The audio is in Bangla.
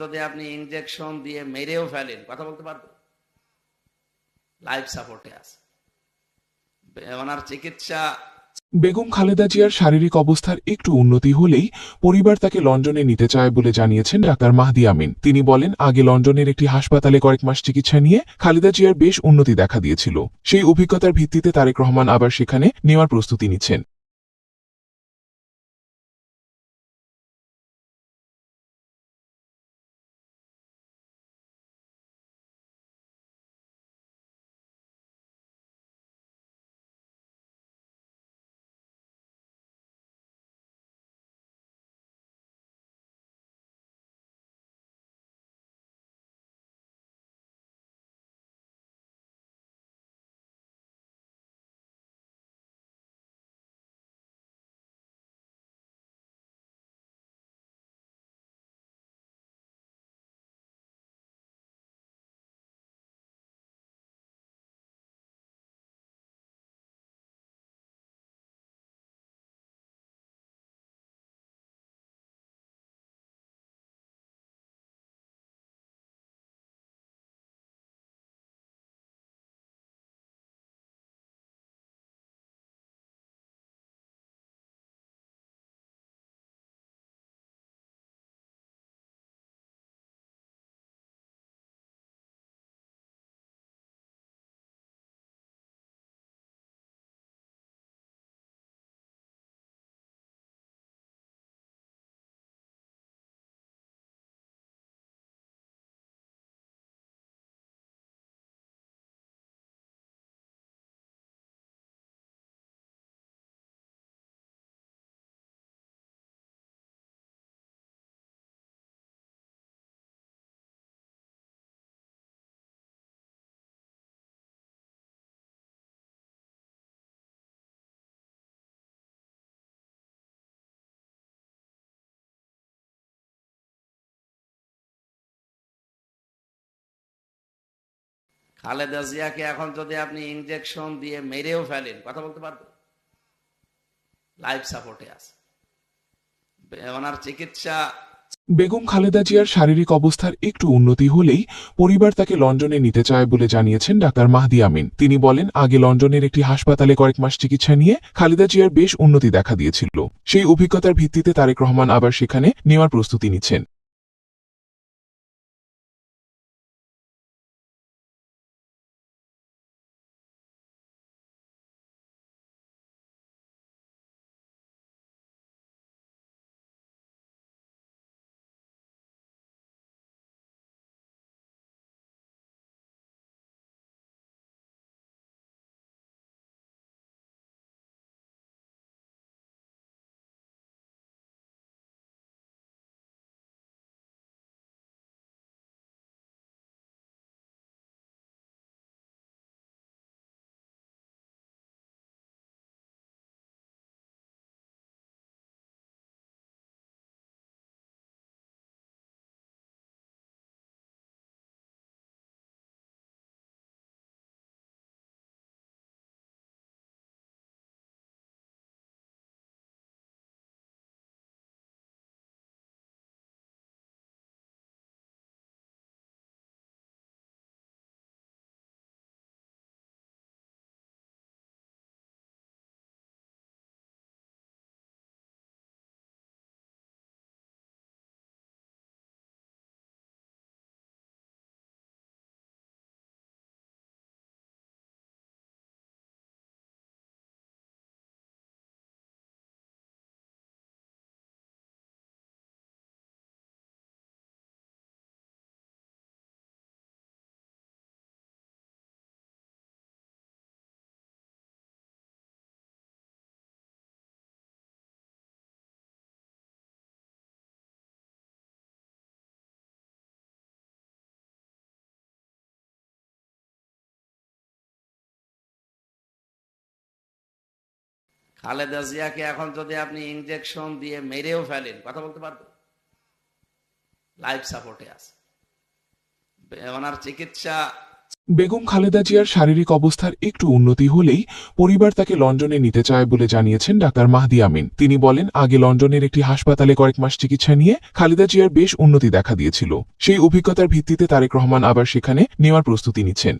যদি আপনি ইনজেকশন দিয়ে মেরেও ফেলেন, কথা বলতে পারবে? লাইফ সাপোর্টে আছে। ওনার চিকিৎসা বেগম খালেদা জিয়ার শারীরিক অবস্থার একটু উন্নতি হলেই পরিবার তাকে লন্ডনে নিতে চায় বলে জানিয়েছেন ডাক্তার মাহদি আমিন। তিনি বলেন, আগে লন্ডনের একটি হাসপাতালে কয়েক মাস চিকিৎসা নিয়ে খালেদা জিয়ার বেশ উন্নতি দেখা দিয়েছিল। সেই অভিজ্ঞতার ভিত্তিতে তারেক রহমান আবার সেখানে নেওয়ার প্রস্তুতি নিচ্ছেন। খালেদা জিয়াকে এখন যদি আপনি ইনজেকশন দিয়ে মেরেও ফেলেন, কথা বলতে পারবে? লাইফ সাপোর্টে আছে। ওনার চিকিৎসা বেগম খালেদা জিয়ার শারীরিক অবস্থার একটু উন্নতি হলেই পরিবার তাকে লন্ডনে নিতে চায় বলে জানিয়েছেন ডাক্তার মাহদি আমিন। তিনি বলেন, আগে লন্ডনের একটি হাসপাতালে কয়েক মাস চিকিৎসা নিয়ে খালেদা জিয়ার বেশ উন্নতি দেখা দিয়েছিল। সেই অভিজ্ঞতার ভিত্তিতে তারেক রহমান আবার সেখানে নেওয়ার প্রস্তুতি নিচ্ছেন। খালেদা জিয়াকে এখন যদি আপনি ইনজেকশন দিয়ে মেরেও ফেলেন, কথা বলতে পারবে? লাইফ সাপোর্টে আছে। ওনার চিকিৎসা বেগম খালেদা জিয়ার শারীরিক অবস্থার একটু উন্নতি হলেই পরিবার তাকে লন্ডনে নিতে চায় বলে জানিয়েছেন ডাক্তার মাহদি আমিন। তিনি বলেন, আগে লন্ডনের একটি হাসপাতালে কয়েক মাস চিকিৎসা নিয়ে খালেদা জিয়ার বেশ উন্নতি দেখা দিয়েছিল। সেই অভিজ্ঞতার ভিত্তিতে তারেক রহমান আবার সেখানে নেওয়ার প্রস্তুতি নিচ্ছেন।